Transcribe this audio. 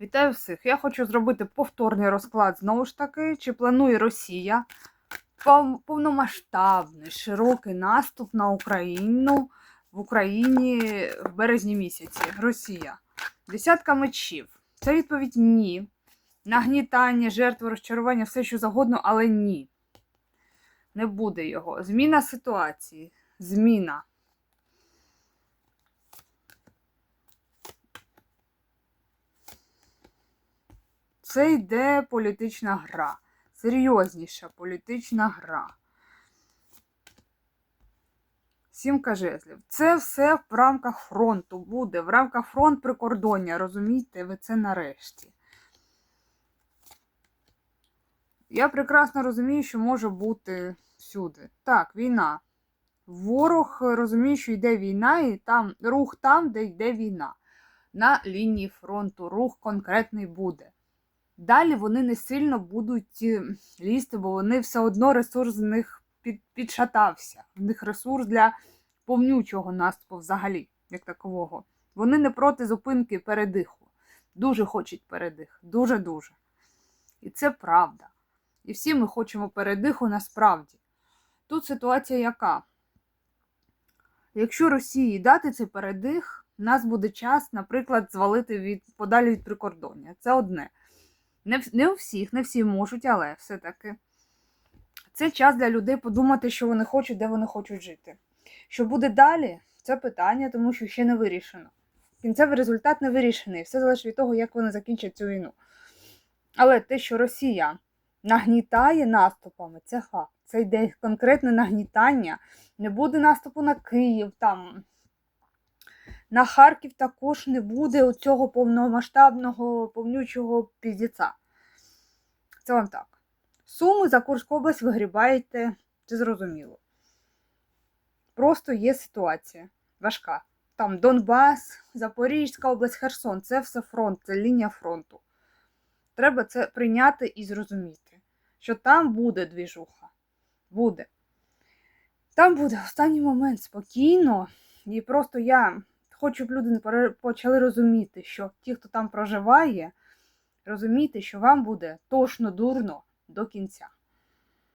Вітаю всіх! Я хочу зробити повторний розклад знову ж таки, чи планує Росія повномасштабний широкий наступ на Україну в Україні в березні місяці. Росія. Десятка мечів. Це відповідь ні. Нагнітання, жертви, розчарування, все що завгодно, але ні. Не буде його. Зміна ситуації. Зміна. Це йде політична гра. Серйозніша політична гра. Сімка жезлів. Це все в рамках фронту буде. В рамках фронт прикордоння. Розумієте, ви це нарешті. Я прекрасно розумію, що може бути всюди. Так, війна. Ворог розуміє, що йде війна, і там рух там, де йде війна. На лінії фронту рух конкретний буде. Далі вони не сильно будуть е, лізти, бо вони все одно ресурс з них під, підшатався. В них ресурс для повнючого наступу взагалі, як такового. Вони не проти зупинки передиху. Дуже хочуть передих. Дуже-дуже. І це правда. І всі ми хочемо передиху насправді. Тут ситуація яка? Якщо Росії дати цей передих, нас буде час, наприклад, звалити від подалі від прикордоння. Це одне. Не, не у всіх, не всі можуть, але все-таки. Це час для людей подумати, що вони хочуть, де вони хочуть жити. Що буде далі, це питання, тому що ще не вирішено. Кінцевий результат не вирішений. Все залежить від того, як вони закінчать цю війну. Але те, що Росія нагнітає наступами, це факт. Це йде конкретне нагнітання. Не буде наступу на Київ, там на Харків також не буде оцього повномасштабного, повнючого піздіця. Це вам так. Суми за Курську область вигрібаєте, це зрозуміло. Просто є ситуація важка. Там Донбас, Запорізька область, Херсон це все фронт, це лінія фронту. Треба це прийняти і зрозуміти, що там буде двіжуха. Буде. Там буде останній момент спокійно. І просто я хочу, щоб люди почали розуміти, що ті, хто там проживає, розуміти, що вам буде тошно дурно до кінця.